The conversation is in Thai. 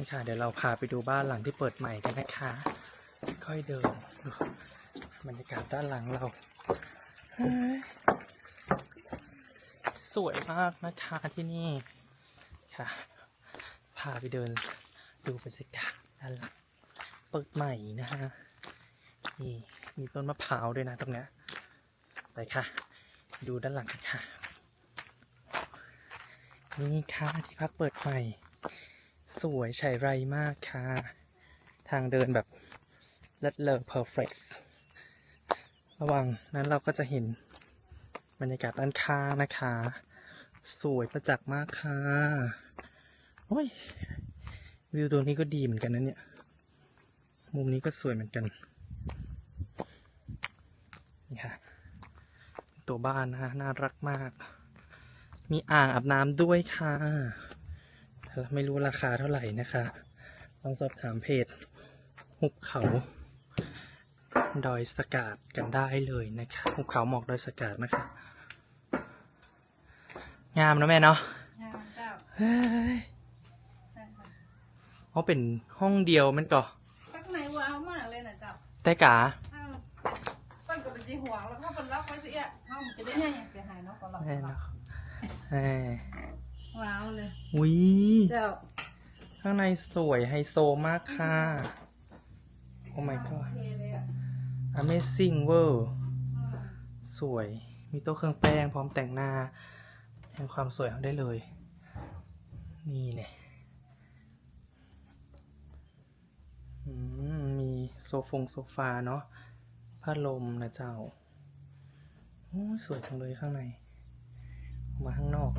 นี่ค่ะ เดี๋ยวเราพาไปดูบ้านหลังที่เปิดใหม่กันนะคะ ค่อยเดินดูบรรยากาศด้านหลังเรา สวยมากนะคะที่นี่ค่ะ พาไปเดินดูบรรยากาศด้านหลัง เปิดใหม่นะฮะนี่มีต้นมะพร้าวด้วยนะตรงเนี้ยไปค่ะ ดูด้านหลังกันค่ะ นี่ค่ะที่พักเปิดใหม่ สวยฉายไรมากค่ะ ทางเดินแบบเลิศเลอเพอร์เฟกระหว่างนั้นเราก็จะเห็นบรรยากาศด้านข้างนะคะ สวยประจักษ์มากค่ะ โอ้ย วิวตรงนี้ก็ดีเหมือนกันนะเนี่ย มุมนี้ก็สวยเหมือนกัน นี่ค่ะ ตัวบ้านนะฮะน่ารักมาก มีอ่างอาบน้ำด้วยค่ะ ไม่รู้ราคาเท่าไหร่นะคะ ลองสอบถามเพจหุบเขาดอยสกาดกันได้เลยนะคะหุบเขาหมอกดอยสกาดนะคะ งามนะแม่เนาะงามเจ้าเฮ้ยใช่ค่ะเขาเป็นห้องเดียวมันก็ข้างในว้าวมากเลยนะเจ้าแต่กาอ้าวต้นกับเป็นจีหวงแล้วก็เป็นล็อกไว้สิอะเอ้ามันจะได้ยังอย่างเสียหายเนาะก็ล็อกแม่เนาะแหม ว้าวเลยอุ้ยเจ้าข้างในสวยไฮโซมากค่ะ โอ้ my โอ god เคเลยอะ amazing เวอร์อืมสวย มีโต๊ะเครื่องแป้งพร้อมแต่งหน้าแห่งความสวยเอาได้เลย นี่เนี่ยอืมมีโซฟงโซฟาเนาะพัดลมนะเจ้า โอ้ยสวยจังเลยข้างใน ออกมาข้างนอก